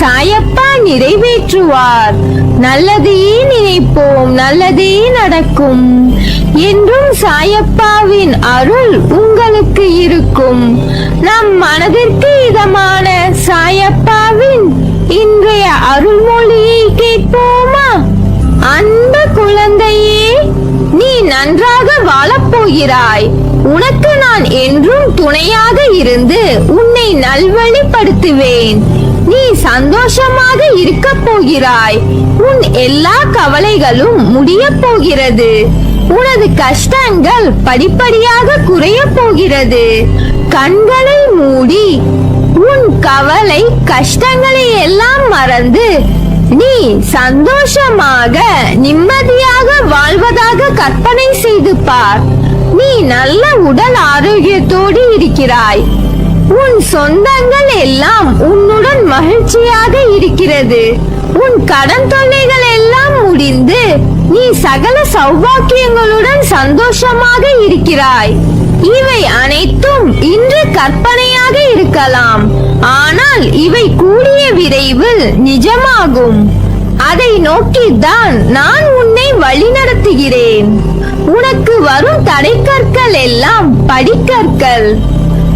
சாயப்பா நிறைவேற்றுவார். நல்லதையே நினைப்போம் நல்லதே நடக்கும். என்றும் சாயப்பாவின் அருள் உங்களுக்கு இருக்கும். நம் மனதிற்கு இதமான சாயப்பாவின் இன்றைய அருள்மொழியை கேட்போமா? அந்த குழந்தையே நீ நன்றாக வாழப்போகிறாய். உனக்கு நான் என்றும் துணையாக இருந்து உன்னை நல்வழிப்படுத்துவேன். நீ சந்தோஷமாக இருக்கப் போகிறாய். உன் எல்லா கவலைகளும் முடியப் போகிறது. உனது கஷ்டங்கள் படிப்படியாக குறையப் போகிறது. கண்களை மூடி உன் கவலை கஷ்டங்களை எல்லாம் மறந்து நீ சந்தோஷமாக நிம்மதியாக வாழ்வதாக கற்பனை செய்து பார். நீ நல்ல உடல் ஆரோக்கியத்தோடு இருக்கிறாய். உன் சொந்தங்கள் எல்லாம் உன்னுடன் மகிழ்ச்சியாக இருக்கிறது. உன் கடன் தொல்லைகள் எல்லாம் முடிந்து நீ சகல சௌபாக்கியங்களுடன் சந்தோஷமாக இருக்கிறாய். இவை அனைத்தும் இன்று கற்பனையாக இருக்கலாம். ஆனால் இவை கூடிய விரைவில் நிஜமாகும். அதை நோக்கித்தான் நான் உன்னை வழிநடத்துகிறேன். உனக்கு வரும் தடைக்கற்கள் எல்லாம் படிக்கற்கள்.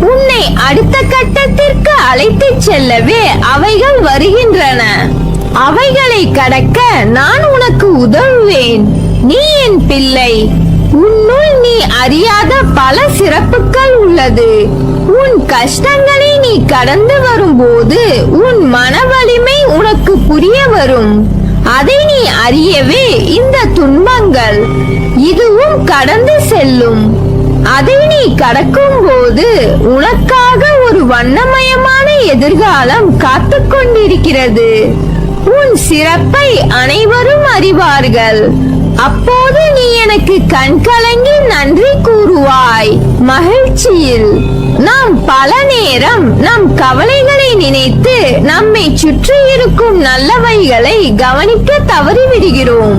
உன்னை அடுத்த கட்டத்திற்கு அழைத்துச் செல்லவே அவைகள் வருகின்றன. அவைகளை கடக்க நான் உனக்கு உதவுவேன். நீ என் பிள்ளை. உன்னுள் நீ அறியாத பல சிறப்புகள் உள்ளது. உன் கஷ்டங்களை நீ கடந்து வரும்போது உன் மன வலிமை உனக்கு புரிய வரும். அதை நீ அறியவே இந்த துன்பங்கள் இதுவும் கடந்து செல்லும். அதை நீ கடக்கும் போது உனக்காக ஒரு வண்ணமயமான எதிர்காலம் காத்துக் கொண்டிருக்கிறது. உன் சிறப்பை அனைவரும் அறிவார்கள். அப்போது நீ எனக்கு கண்கலங்கி நன்றி கூறுவாய். மகிழ்ச்சியில். நாம் பல நேரம் நம் கவலைகளை நினைத்து நம்மை சுற்றி இருக்கும் நல்லவைகளை கவனிக்க தவறிவிடுகிறோம்.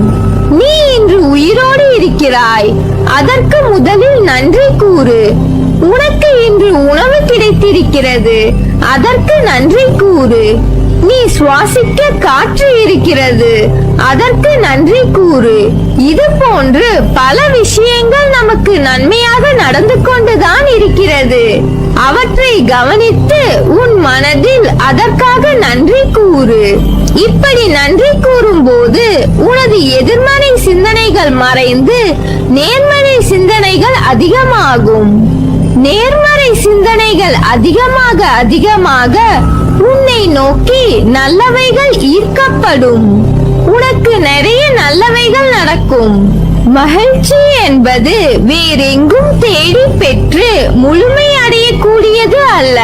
நீ இன்று உயிரோடு இருக்கிறாய். அதற்கு முதலில் நன்றி கூறு. உனக்கு இன்று உணவு கிடைத்திருக்கிறது. அதற்கு நன்றி கூறு. நீ சுவாசிக்க காற்று இருக்கிறது. அதற்கு நன்றி கூறு. இது போன்று பல விஷயங்கள் நமக்கு நன்மையாக நடந்து கொண்டுதான் இருக்கிறது. அவற்றை கவனித்து உன் மனதில் அதற்காக நன்றி கூறு. இப்படி நன்றி கூறும்போது உனது எதிர்மறை சிந்தனைகள் மறைந்து நேர்மறை சிந்தனைகள் அதிகமாகும். நேர்மறை சிந்தனைகள் அதிகமாக அதிகமாக உன்னை நோக்கி நல்லவைகள் ஈர்க்கப்படும். உனக்கு நிறைய நல்லவைகள் நடக்கும். மகிழ்ச்சி என்பது வேறெங்கும் தேடி பெற்று முழுமை அடையக்கூடியது அல்ல.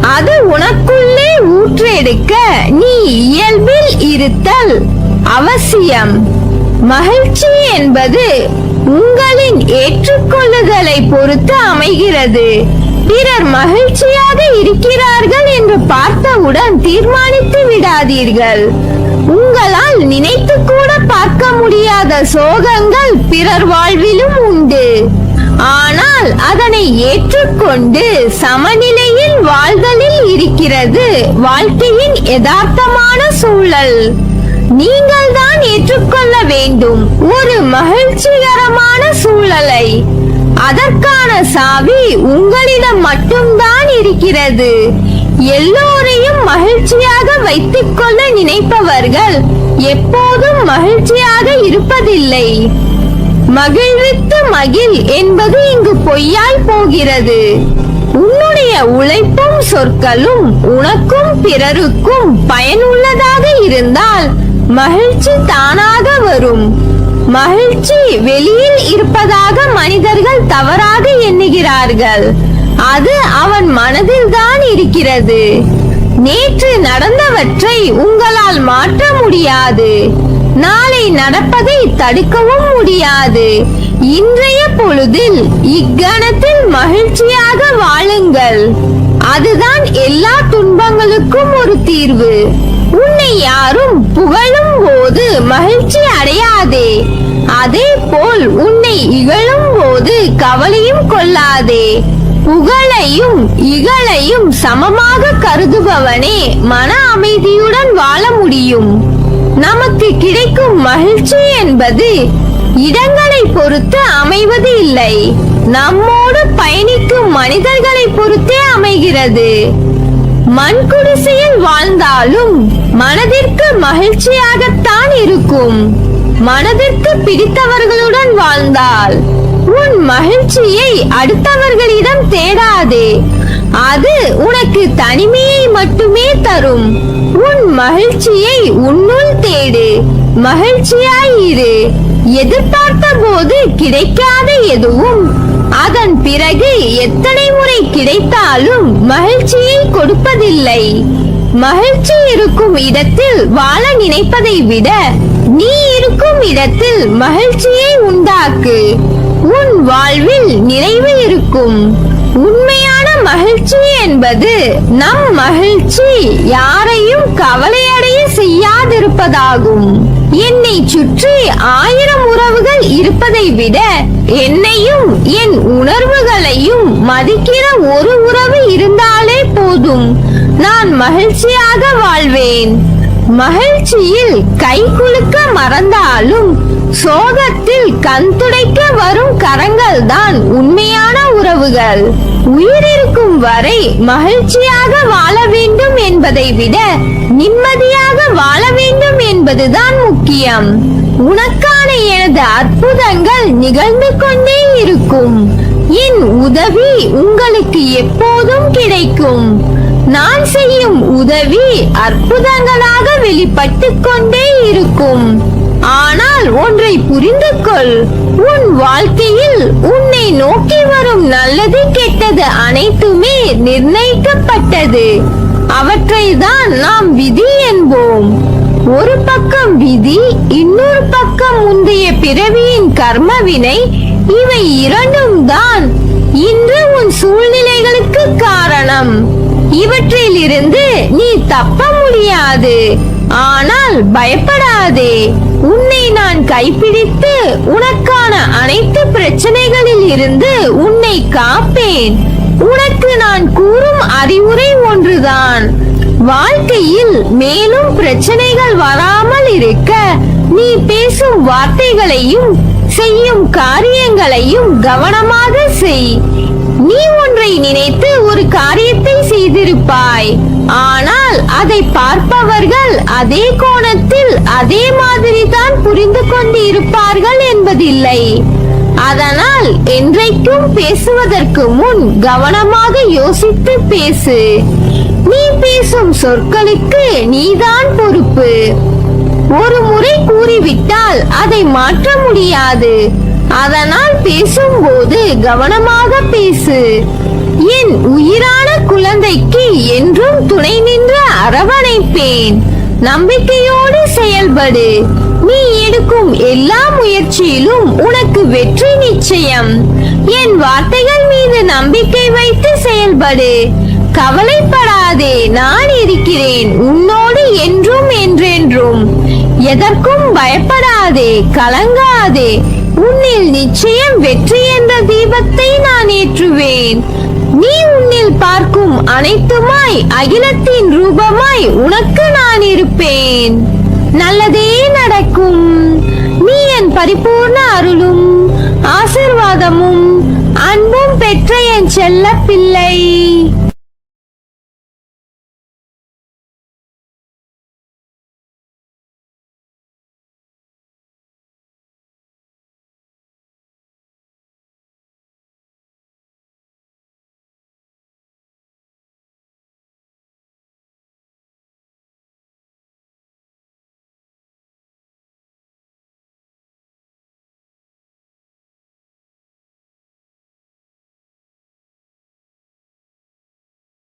அது உனக்குள்ளே ஊற்றெடுக்க நீ இயல்பில் இருத்தல் அவசியம். மகிழ்ச்சி என்பது உங்களின் ஏற்றுக்கொள்ளுதலை பொறுத்து அமைகிறது. பிறர் மகிழ்ச்சியாக இருக்கிறார்கள் என்று பார்த்தவுடன் தீர்மானித்து விடாதீர்கள். உங்களால் நினைத்து இல்லாத சோகங்கள் பிறர் வாழ்விலும் உண்டு. ஆனால் அதனை ஏற்றுக்கொண்டு சமநிலையில் வாழ்தலில் இருக்கிறது வாழ்க்கையின் யதார்த்தமான சூழல். நீங்கள் தான் ஏற்றுக்கொள்ள வேண்டும். ஒரு மகிழ்ச்சிகரமான சூழலை. அதற்கான சாவி உங்களிடம் மட்டும்தான் இருக்கிறது. எல்லோரையும் மகிழ்ச்சியாக வைத்துக்கொள்ள நினைப்பவர்கள் எப்போதும் மகிழ்ச்சியாக இருப்பதில்லை. மகிழ்வித்து மகிழ் என்பது இங்கு பொய்யாய் போகிறது. உன்னுடைய உழைப்பும் சொற்களும் உனக்கும் பிறருக்கும் பயனுள்ளதாக இருந்தால் மகிழ்ச்சி தானாக வரும். மகிழ்ச்சி வெளியில் இருப்பதாக மனிதர்கள் தவறாக எண்ணுகிறார்கள். அது அவன் மனதில் தான் இருக்கிறது. நேற்று நடந்தவற்றை உங்களால் மாற்ற முடியாது. நாளை நடப்பதை தடுக்கவும் முடியாது. இன்றைய பொழுதில் இக்கணத்தில் மகிழ்ச்சியாக வாழுங்கள். அதுதான் எல்லா துன்பங்களுக்கும் ஒரு தீர்வு. உன்னை யாரும் புகழும் போது மகிழ்ச்சி அடையாதே. அதே போல் உன்னை இகழும் போது கவலையும் கொள்ளாதே. புகழையும் இகழையும் சமமாக கருதுபவனே மன அமைதியுடன் வாழ முடியும். நமக்கு கிடைக்கும் மகிழ்ச்சி என்பது இடங்களை பொறுத்து அமைவது இல்லை. நம்மோடு பயணிக்கும் மனிதர்களை பொறுத்தே அமைகிறது. மண் குடிசையில் வாழ்ந்தாலும் மனதிற்கு மகிழ்ச்சியாகத்தான் இருக்கும். மனதிற்கு பிடித்தவர்களுடன் வாழ்ந்தால் உன் மகிழ்ச்சியை அடுத்தவர்களிடம் தேடாதே. அது உனக்கு தனிமையை மட்டுமே தரும். உன் மகிழ்ச்சியை உன்னுள் தேடு. மகிழ்ச்சியாயிரு எதிர்பார்த்த போது கிடைக்காத எதுவும். அதன் பிறகு எத்தனை முறை கிடைத்தாலும் மகிழ்ச்சியை கொடுப்பதில்லை. மகிழ்ச்சி இருக்கும் இடத்தில் வாழ நினைப்பதை விட நீ இருக்கும் இடத்தில் மகிழ்ச்சியை உண்டாக்கு. உன் வாழ்வில் நிறைவு இருக்கும். உண்மையான மகிழ்ச்சி என்பது நம் மகிழ்ச்சி யாரையும் கவலையடைய செய்யாதிருப்பதாகும். என்னை சுற்றி ஆயிரம் உறவுகள் இருப்பதை விட என்னையும் என் உணர்வுகளையும் மதிக்கிற ஒரு உறவு இருந்தாலே போதும். நான் மகிழ்ச்சியாக வாழ்வேன். மகிழ்ச்சியில் கை குலுக்க மறந்தாலும் சோகத்தில் கண் துடைக்க வரும் கரங்கள் தான் உண்மையான உறவுகள். உயிரிருக்கும் வரை மகிழ்ச்சியாக வாழ வேண்டும் என்பதை விட நிம்மதியாக வாழ வேண்டும் என்பதுதான் முக்கியம். உனக்கான எனது அற்புதங்கள் நிகழ்ந்து கொண்டே இருக்கும். என் உதவி உங்களுக்கு எப்போதும் கிடைக்கும். நான் செய்யும் உதவி அற்புதங்களாக வெளிப்பட்டு கொண்டே இருக்கும். ஆனால் ஒன்றை புரிந்து கொள் உன் வாழ்க்கையில் உன்னை நோக்கி வரும் நல்லது கெட்டது அனைத்துமே நிர்ணயிக்கப்பட்டது. அவற்றை தான் நாம் விதி என்போம். ஒரு பக்கம் விதி இன்னொரு பக்கம் முந்தைய பிறவியின் கர்மவினை இவை இரண்டும் தான் இன்று உன் சூழ்நிலைகளுக்கு காரணம். இவற்றிலிருந்து நீ தப்ப முடியாது. ஆனால் பயப்படாதே. உன்னை நான் கைப்பிடித்து உனக்கான அனைத்து பிரச்சனைகளில் இருந்து உன்னை காப்பேன். உனக்கு நான் கூறும் அறிவுரை ஒன்றுதான். வாழ்க்கையில் மேலும் பிரச்சனைகள் வராமல் இருக்க நீ பேசும் வார்த்தைகளையும் செய்யும் காரியங்களையும் கவனமாக செய். நீ ஒன்றை நினைத்து ஒரு காரியத்தை செய்திருப்பாய். ஆனால் அதை பார்ப்பவர்கள் அதே கோணத்தில் அதே மாதிரி தான் புரிந்து கொண்டு இருப்பார்கள் என்பதில்லை. அதனால் என்றைக்கும் பேசுவதற்கு முன் கவனமாக யோசித்து பேசு. நீ பேசும் சொற்களுக்கு நீதான் பொறுப்பு. ஒரு முறை கூறிவிட்டால் அதை மாற்ற முடியாது. அதனால் பேசும்போது கவனமாக பேசு. என் உயிரான குழந்தைக்கு என்றும் துணை நின்று அரவணைப்பேன். நம்பிக்கையோடு செயல்படு. நீ எடுக்கும் எல்லா முயற்சியிலும் உனக்கு வெற்றி நிச்சயம். என் வார்த்தைகள் மீது நம்பிக்கை வைத்து செயல்படு. கவலைப்படாதே நான் இருக்கிறேன். உன்னோடு என்றும் என்றென்றும். எதற்கும் பயப்படாதே கலங்காதே. உன்னில் நிச்சயம் வெற்றி என்ற தீபத்தை நான் ஏற்றுவேன். நீ உன்னில் பார்க்கும் அனைத்துமாய் அகிலத்தின் ரூபமாய் உனக்கு நான் இருப்பேன். நல்லதே நடக்கும். நீ என் பரிபூர்ண அருளும் ஆசிர்வாதமும் அன்பும் பெற்ற என் செல்ல பிள்ளை